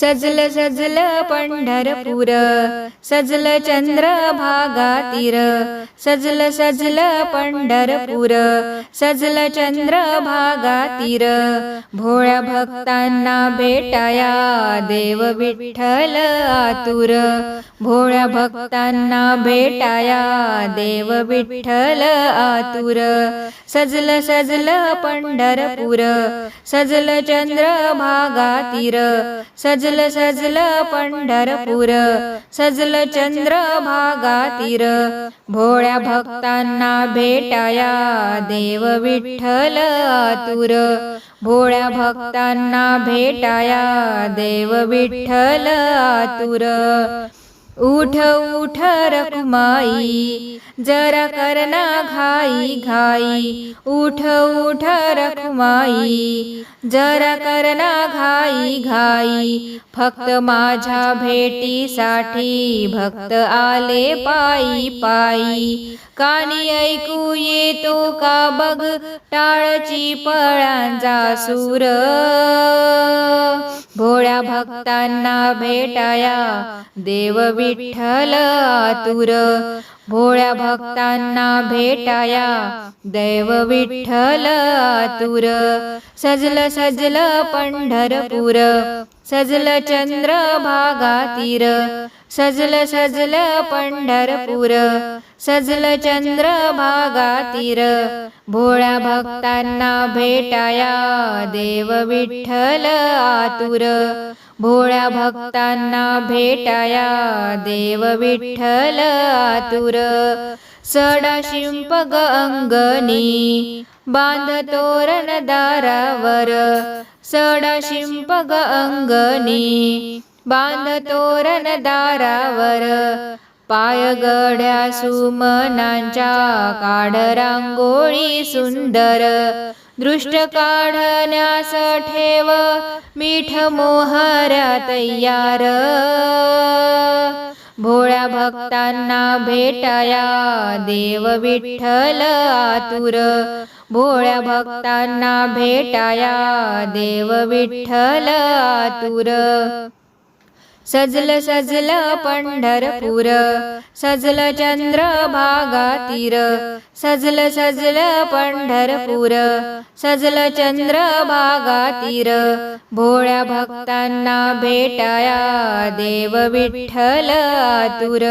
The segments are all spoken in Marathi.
सजल सजल पंढरपूर सजल चंद्र भागा तीर सजल सजल पंढरपूर सजल चंद्र भागा तीर भोळ्या भक्तांना भेटाया देव विठ्ठल आतुर. भोळ्या भक्तांना भेटाया देव विठ्ठल आतुर. सजल सजल पंढरपूर सजल चंद्र भागा तीर सजल सजल पंढरपूर सजल चंद्र भागातीर. भोळ्या भक्तांना भेटाया देव विठ्ठल आतुर. भोळ्या भक्तांना भेटाया देव विठ्ठल आतुर. उठ उठ रखुमाई जरा करना घाई घाई। उठ उठ रखुमाई जरा करना घाई घाई। फक्त माझ्या भेटीसाठी भक्त आले पायी पायी। कानी ऐकू येतो का बघ टाळची पळांचा सूर। भोळ्या भक्तांना भेटाया. देव विठ्ठल आतुर. भोळ्या भक्तांना भेटाया. दैव विठ्ठल आतुर. सजल सजल पंढरपूर. सजल चंद्र भागा तीर सजल सजल पंढरपूर सजल चंद्र भागा तीर भोळ्या भक्तांना भेटाया देव विठ्ठल आतुर भोळ्या भक्तांना भेटाया देव विठ्ठल आतुर. सडा शिंपग अंगणी बांध तोरण दारावर सडाशिंपग अंगणी बांध तोरण दारावर पाय गड्या सुमनांच्या काढ रांगोळी सुंदर. दृष्ट काढण्यास ठेव मीठ मोहऱ्या तयार. भोळ्या भक्तांना भेटाया देव विठ्ठल आतुर. भोळ्या भक्तांना भेटाया देव विठ्ठल आतुर. सजल सजल पंढरपूर सजल चंद्र भागा तीर सजल सजल पंढरपूर सजल चंद्र भागा तीर भोळ्या भक्तांना भेटाया देव विठ्ठल आतुर.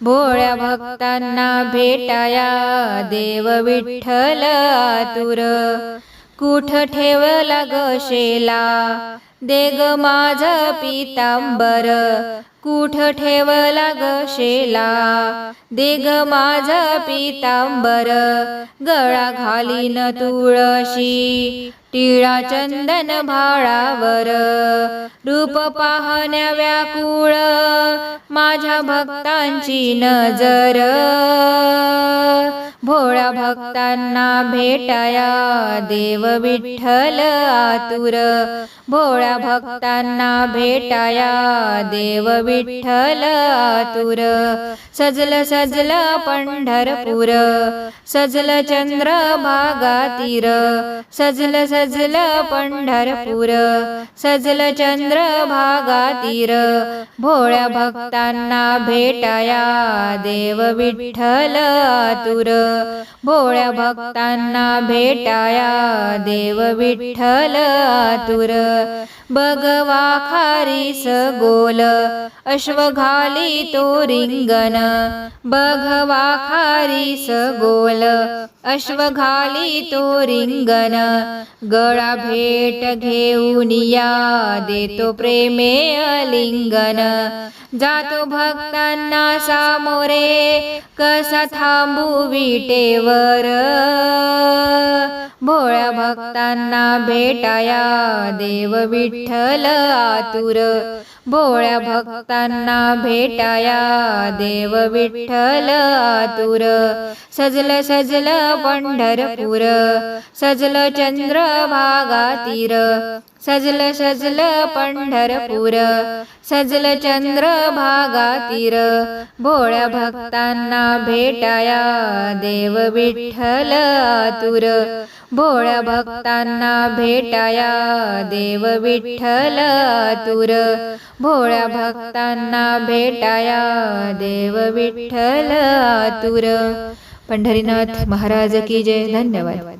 भोळ्या भक्तांना भेटाया देव विठ्ठल आतुर. कुठ ठेवला शेला? देग माझ पितांबर. कुठ ठेवला शेला? देग माझ पितांबर. गळा घालीन तुळशी. टिळा चंदन भाळावर रूप पाहण्या व्याकुळ माझ्या भक्तांची नजर. भोळ्या भक्तांना भेटाया देव विठ्ठल आतुर. भोळ्या भक्तांना भेटाया देव विठ्ठल आतुर. सजल सजल पंढरपूर सजल चंद्र भागातीर. सजल सजल सजल पंढरपूर सजल चंद्र भागा तीर भोळ्या भक्तांना भेटाया देव विठ्ठल आतुर. भोळ्या भक्तांना भेटाया देव विठ्ठल आतुर. बगवा खारीस गोल अश्व घाली तो रिंगण. बघवा खारीस गोल अश्व घाली तो रिंगण. गळा भेट घेऊन या देतो प्रेमे अलिंगन. जातो भक्तांना सामोरे कसा थांबू विटेवर? भोळ्या भक्तांना भेटाया देव विठ्ठल आतुर. भोळ्या भक्तांना भेटाया. देव विठ्ठल आतुर. सजल सजल पंढरपूर. सजल चंद्र भागा तीर सजल सजल पंढरपूर. सजल चंद्र भागातीर भोळ्या भक्तांना भेटाया. देव विठ्ठल आतुर. भोळ्या भक्तांना भेटाया. देव विठ्ठल आतुर भोळ्या भक्तांना भेटाया. देव विठ्ठल आतुर पंढरीनाथ महाराज की जय. धन्यवाद.